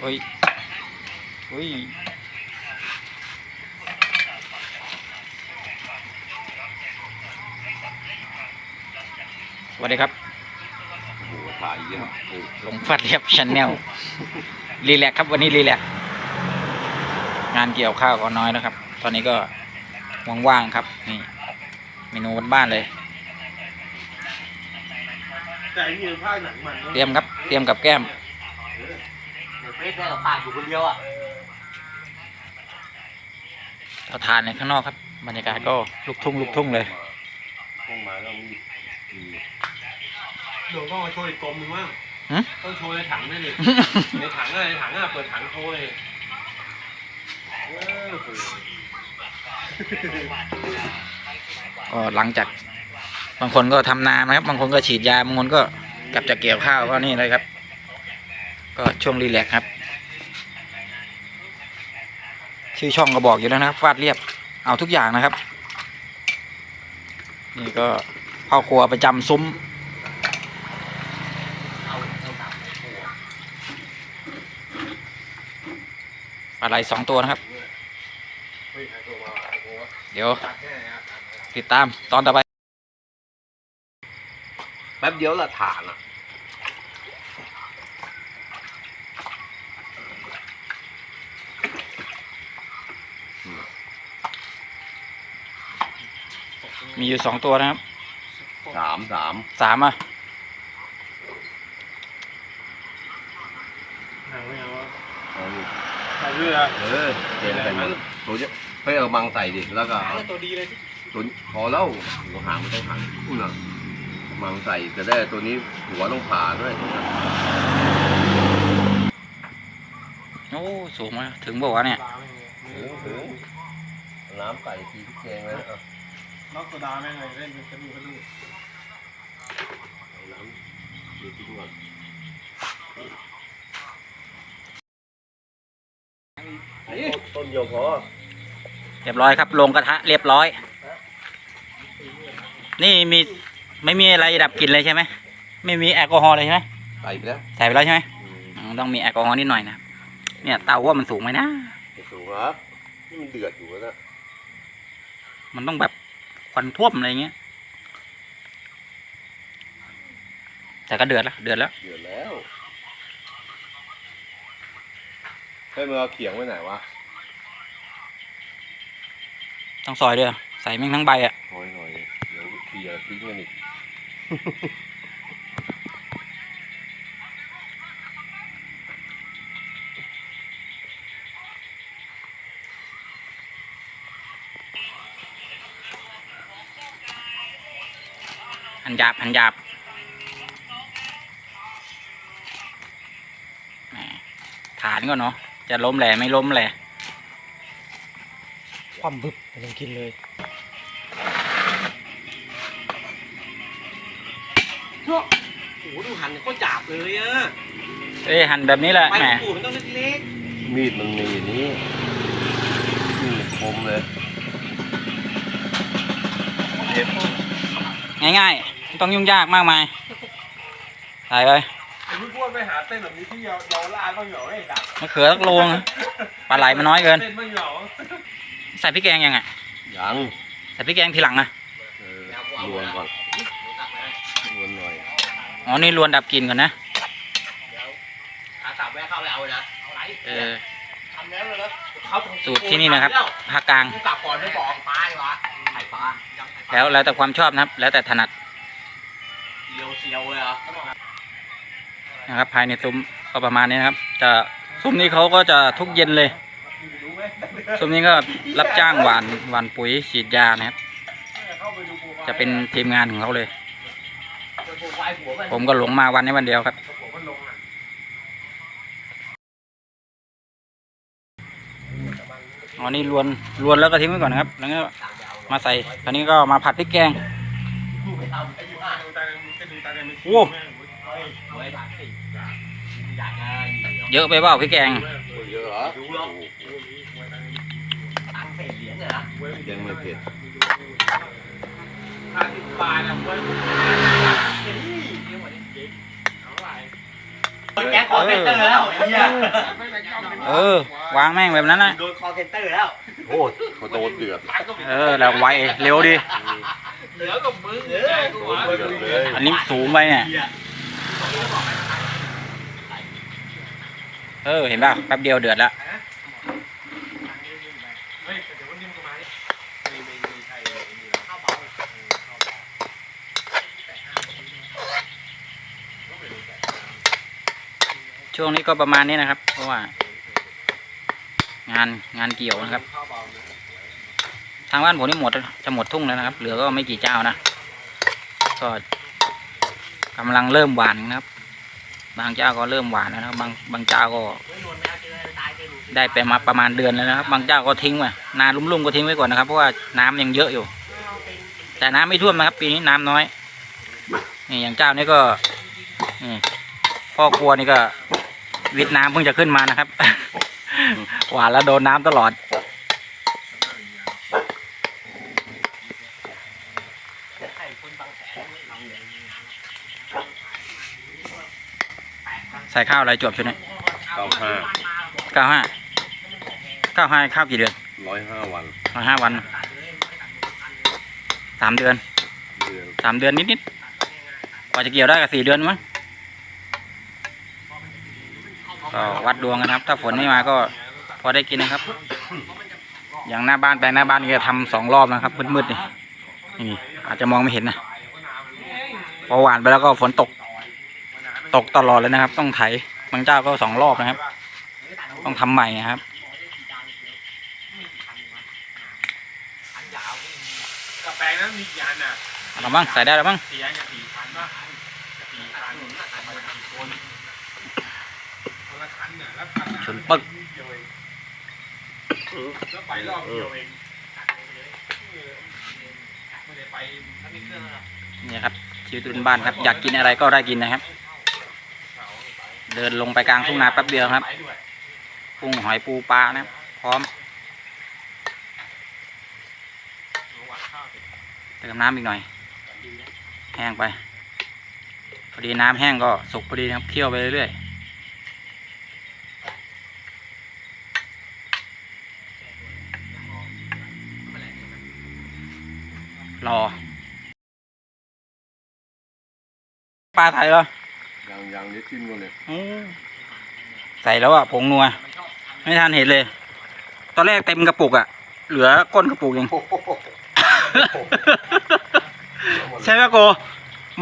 โอ้ยโอ้ยสวัสดีครับโอ้โหถ่ายเยอะโอ้หลงฟัดเรียบชาแนลรีแลกซ์ครับวันนี้รีแลกซ์งานเกี่ยวข้าวก็น้อยนะครับ ตอนนี้ก็ว่างๆครับ นี่เมนูบ้านๆเลยแต่ไอ้นี่ภาคหนังมันเตรียมครับ เตรียมกับแก้ม เดี๋ยวเฟซได้กับปากอยู่คนเดียวอะเราทานในข้างนอกครับ บรรยากาศก็ลุกทุ่งลุกทุ่งเลยห้องมาแล้วมีมีเดี๋ยวต้องมาโชว์อีกกลมหนึงว่างหึ ต้องโชว์ในถังด้วยดิ ในถังอะไรในถังอะเปิดถังโชว์เลยเออโหก็หลังจากบางคนก็ทำนานะครับ บางคนก็ฉีดยา บางคนก็กลับจากเกี่ยวข้าวก็นี่เลยครับ ก็ช่วงรีแลกครับ ชื่อช่องก็บอกอยู่แล้วนะครับฟาดเรียบเอาทุกอย่างนะครับ นี่ก็พ่อครัวประจำซุ้มปลาไหลสองตัวนะครับ เดี๋ยว ติดตามตอนต่อไป แป๊บเดียวละถ่านอะ มีอยู่สองตัวนะครับสามสามสามอะหนังไม่เอาวะเอาดิใส่เรือเออเจ๋งแต่มันตัวเนี้ยไปเอามังใส่ดิแล้วก็หางตัวดีเลยที่ตัวพอแล้วหัวหางไม่ต้องหันนู่นน่ะมังใส่จะได้ตัวนี้หัวต้องผ่าด้วยโอ้สูงมากถึงบอกว่าเนี่ย ปลาแม่งเลยถึงถึงน้ำใส่ทีพริกแกงเลยอะ ล็อกโซดาแม่งเลยเล่นเป็นกระดูกกระดูกเอาน้ำดูทิ้งก่อนต้นเดียวพอเรียบร้อยครับลงกระทะเรียบร้อย นี่มีไม่มีอะไรดับกลิ่นเลยใช่ไหมไม่มีแอลกอฮอล์เลยใช่ไหมใส่ไปแล้วใส่ไปแล้วใช่ไหมอืมอืมต้องมีแอลกอฮอล์นิดหน่อยนะครับเนี่ยเตาว่ามันสูงไหมนะไม่สูงครับนี่มันเดือดอยู่แล้วนะมันต้องแบบ ควันท่วมอะไรเงี้ย แต่ก็เดือดแล้วเดือดแล้ว เดือดแล้วเฮ้ยมึงเอาเขียงไว้ไหนวะต้องซอยด้วย ใส่แม่งทั้งใบอะหน่อยหน่อยเดี๋ยวเคลียร์ทิ้งกันอีก หันหยาบหันหยาบแหมฐานก่อนเนาะจะล้มแหล่ไม่ล้มแหล่ความบึบยังกินเลยโอ้โหดูหันโคตรจับเลยอะเอ้ยหั่นแบบนี้แหละใบแหมมะกรูดมันต้องเล็กมีดมันมีอย่างนี้มีดคมเลย ง่ายๆ ไม่ต้องยุ่งยากมากมายใส่ไปๆผมไม่กลัวไปหาเต้นแบบนี้ที่เยาวเยาวราชบ้างเหรอไอ้ดักมะเขือสักโลงนะปลาไหลมันน้อยเกิน เต้นบ้างเหรอใส่พริกแกงยังไงยังใส่พริกแกงทีหลังนะเออรวนก่อนรวนหน่อยอ๋อนี่รวนดับกลิ่นก่อนนะขาสับแวะเข้าไปเอาเลยนะเอาไหนเออทำแล้วเลยนะเขาสูตรที่นี่นะครับภาคกลางกลับก่อนไม่บอกปลาดีกว่าไข่ปลายังไข่ปลาแล้วแล้วแต่ความชอบนะครับ แล้วแต่ถนัดียวเลยเหรอนะครับภายในซุ้มก็ประมาณนี้นะครับ จะซุ้มนี้เขาก็จะทุกเย็นเลย ซุ้มนี้ก็รับจ้างหวานหวานปุ๋ยฉีดยานะครับ จะเป็นทีมงานของเขาเลย ผมก็หลงมาวันนี้วันเดียวครับอะอ๋อนี่รวนรวนแล้วก็ทิ้งไว้ก่อนนะครับ แล้วก็มาใส่คราวนี้ก็มาผัดพริกแกง โอ้แม่งเฮ้ยไว้ผัดสิอยากได้เดี๋ยวเยอะไปเปล่าพริกแกงเยอะเหรอดูหรอกตังค์เศษเหรียญเนี่ยนะยังไม่เผ็ดห้าสิบบาทอะเว้ยเฮ้ยเดี๋ยววันนี้เอาไหร่แก๊งคอเซนเตอร์แล้วไอ้เหี้ยเออ วางแม่งแบบนั้นนะโดนคอเซนเตอร์แล้วโอ้เขาโดนเดือดเออแล้วไวเร็วดี เหลือกับมึงเออโดนเดือดเลยอันนี้สูงไปเนี่ย เออ เห็นป่ะแป๊บเดียวเดือดล้วเฮ้ยเดี๋ยววันนี้มึงมาดิไม่ไม่ไม่ใช่วงนี้ก็ประมาณนี้นะครับ เพราะว่า งานงานเกี่ยวนะครับางบ้านผมนี่หมดจะหมดทุ่งแล้วนะครับ เหลือก็ไม่กี่เจ้านะ ก็กำลังเริ่มหวานนะครับ บางเจ้าก็เริ่มหวานแล้วนะครับบางบางเจ้าก็ ได้ไปมาประมาณเดือนแล้วนะครับ บางเจ้าก็ทิ้งไว้นาลุ่มๆก็ทิ้งไว้ก่อนนะครับเพราะว่าน้ำยังเยอะอยู่ แต่น้ำไม่ท่วมนะครับ ปีนี้น้ำน้อยนี่อย่างเจ้านี่ก็นี่พ่อครัวนี่ก็วิทน้ำเพิ่งจะขึ้นมานะครับ หวานแล้วโดนน้ำตลอด ส่ข้าวอะไรจวบชุดนี้เก้าห้าเก้าห้าเก้าห้าข้าวกี่เดือนร้อยห้าวันร้อยห้าวันสามเดือนเดือนสามเดือนนิดๆกว่าจะเกี่ยวได้ก็สี่เดือนมั้งก็วัดดวงกันครับ ถ้าฝนไม่มาก็พอได้กินนะครับ อย่างหน้าบ้านแปลงหน้าบ้านนี่ก็ทำสองรอบนะครับมืดๆนี่นี่อาจจะมองไม่เห็นนะพอหวานไปแล้วก็ฝนตก ตกตลอดเลยนะครับ ต้องไถบางเจ้าก็สองรอบนะครับ ต้องทำใหม่นะครับกับแปลงนั้นมีกี่อันน่ะเอาละมั้งใส่ได้แล้วมั้งสี่อันกับสี่คันป่ะสี่คันมาจากกี่คนคนละคันน่ะแล้วคันน่ะชนปึ๊กเดียวเองแล้วไปรอบเดียวเองไม่ได้ไปถ้ามีเครื่องอะนี่ครับชีวิตเป็นบ้านครับ อยากกินอะไรก็ได้กินนะครับ เดินลงไปกลางทุ่งนาแป๊บเดียวครับไปด้วยกุ้งหอยปูปลานะพร้อม เติมน้ำอีกหน่อย แห้งไป พอดีน้ำแห้งก็สุกพอดีนะครับเคี่ยวไปเรื่อยๆรอปลาไทยเหรอ ยังยังเดี๋ยวชิมก่อนเลยอืมใส่แล้วอะผงนัว ไม่ทันเห็นเลย ตอนแรกเต็มกระปุกอะ เหลือก้นกระปุกเองใช่ไหมโก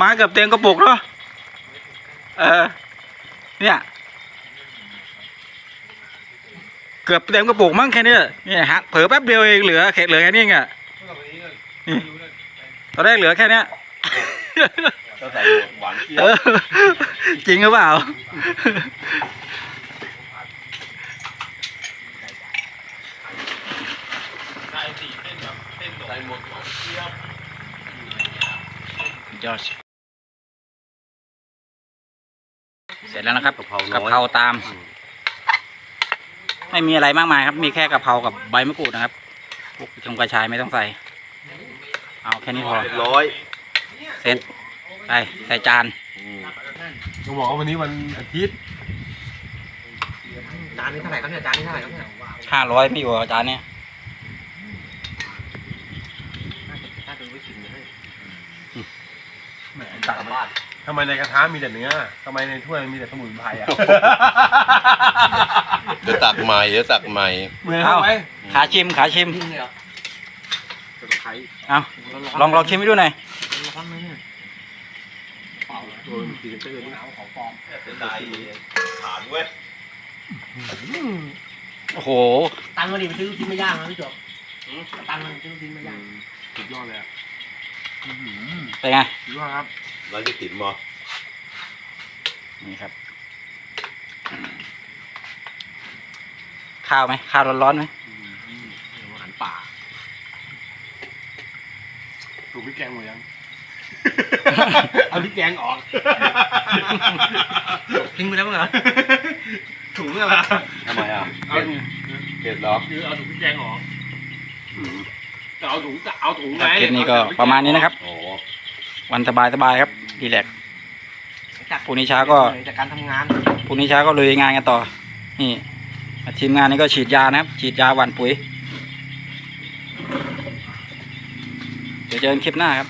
มาเกือบเต็มกระปุกแล้วเออเนี่ย เกือบเต็มกระปุกมั้งแค่เนี้ยเนี่ยฮะเผลอแป๊บเดียวเองเหลือแค่เหลือแค่นี้ไงนี่ตอนแรกเหลือแค่เนี้ย ก็ใส่หวานเจี๊ยเอบอจริงหรือเปล่าได้สี่เส้นแบบเส้นโดดใส่หมดยอดเสร็จแล้วนะครับกะเพรากะเพราตาม ไม่มีอะไรมากมายครับ มีแค่กะเพรากับใบมะกรูดนะครับพวกชงกระชายไม่ต้องใส่ เอาแค่นี้พอเรียบร้อยเสร็จ ไปใส่จานอืมต้องบอกว่าวันนี้วันอาทิตย์จานนี้เท่าไหร่ครับเนี่ยจานนี้เท่าไหร่ครับเนี่ยห้าร้อยไม่อยู่กับจานเนี้ยถ้าดูไม่กินเลยแหมต่างบ้านทำไมในกระทะมีแต่เนื้อทำไมในถ้วยมีแต่สมุนไพรอะเดี๋ยวตักใหม่เดี๋ยวตักใหม่เหมือนเอาทำไมขาชิมขาชิมนี่เหรอเอาลองลองชิมให้ดูหน่อย ร้อนไหมเนี่ยโดนพรีเซนเตอร์นี่เอาของปลอมฐานเว้ยโอ้โห ตังค์มันดิไปซื้อลูกชิ้นไม่ย่างนะพี่จบตังค์มันซื้อลูกชิ้นไม่ย่างสุดยอดเลยอะเป็นไงสุดยอดครับร้านจะติดมอนี่ครับ ข้าวไหมข้าวร้อนๆไหมอาหารป่าถูกพี่แกงหมดยัง เอาพี่แกงออก ทิ้งไปแล้วมั้งเหรอถุงอะไรทำไมอะเอาเผ็ดถุงเผ็ดเหรอคือเอาถุงพี่แกงออกจะเอาถุงจะเอาถุงไงคลิปนี้ก็ประมาณนี้นะครับ โอ้วันสบายสบายๆครับดีแลกซ์จากพรุ่งนี้เช้าก็จากการทำงานพรุ่งนี้เช้าก็ลุยงานกันต่อ นี่ทีมงานนี้ก็ฉีดยานะครับ ฉีดยาหว่านปุ๋ย เดี๋ยวเจอกันคลิปหน้าครับ